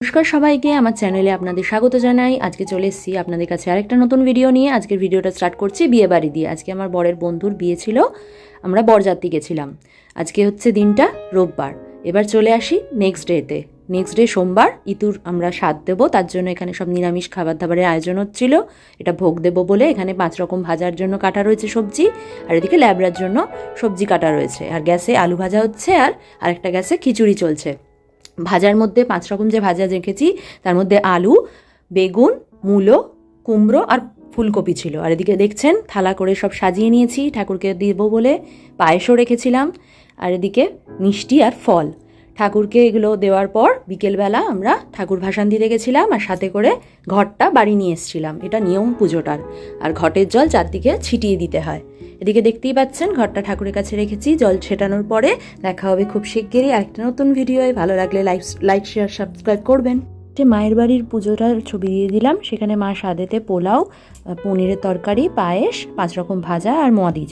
নমস্কার সবাইকে, আমার চ্যানেলে আপনাদের স্বাগত জানাই। আজকে চলে এসেছি আপনাদের কাছে আরেকটা নতুন ভিডিও নিয়ে। আজকের ভিডিওটা স্টার্ট করছি বিয়ে বাড়ি দিয়ে। আজকে আমার বরের বন্ধুর বিয়ে ছিল। আমরা বরযাত্রী গেছিলাম। আজকে হচ্ছে দিনটা রোববার। এবার চলে আসি নেক্সট ডেতে নেক্সট ডে সোমবার ইতুর আমরা স্বাদ দেবো। তার জন্য এখানে সব নিরামিষ খাবার দাবারের আয়োজন হচ্ছিল। এটা ভোগ দেবো বলে এখানে পাঁচ রকম ভাজার জন্য কাটা রয়েছে সবজি। আর এদিকে ল্যাবড়ার জন্য সবজি কাটা রয়েছে। আর গ্যাসে আলু ভাজা হচ্ছে আর আরেকটা গ্যাসে খিচুড়ি চলছে। ভাজার মধ্যে পাঁচ রকম যে ভাজা রেখেছি, তার মধ্যে আলু, বেগুন, মূলো, কুমড়ো আর ফুলকপি ছিল। আর এদিকে দেখছেন, থালা করে সব সাজিয়ে নিয়েছি, ঠাকুরকে দেবো বলে পায়েসও রেখেছিলাম। আর এদিকে মিষ্টি আর ফল। ঠাকুরকে এগুলো দেওয়ার পর বিকেলবেলা আমরা ঠাকুর ভাসান দিতে গেছিলাম আর সাথে করে ঘরটা বাড়ি নিয়ে এসেছিলাম। এটা নিয়ম পুজোটার। আর ঘটের জল চারদিকে ছিটিয়ে দিতে হয়। এদিকে দেখতেই পাচ্ছেন, ঘরটা ঠাকুরের কাছে রেখেছি, জল ছেটানোর পরে দেখা হবে খুব শিগগিরই আরেকটা নতুন ভিডিওয়। ভালো লাগলে লাইক লাইক শেয়ার সাবস্ক্রাইব করবেন। মায়ের বাড়ির পুজোটার ছবি দিয়ে দিলাম, সেখানে মা সাদেতে পোলাও পনিরের তরকারি, পায়েস পাঁচ রকম ভাজা আর মদি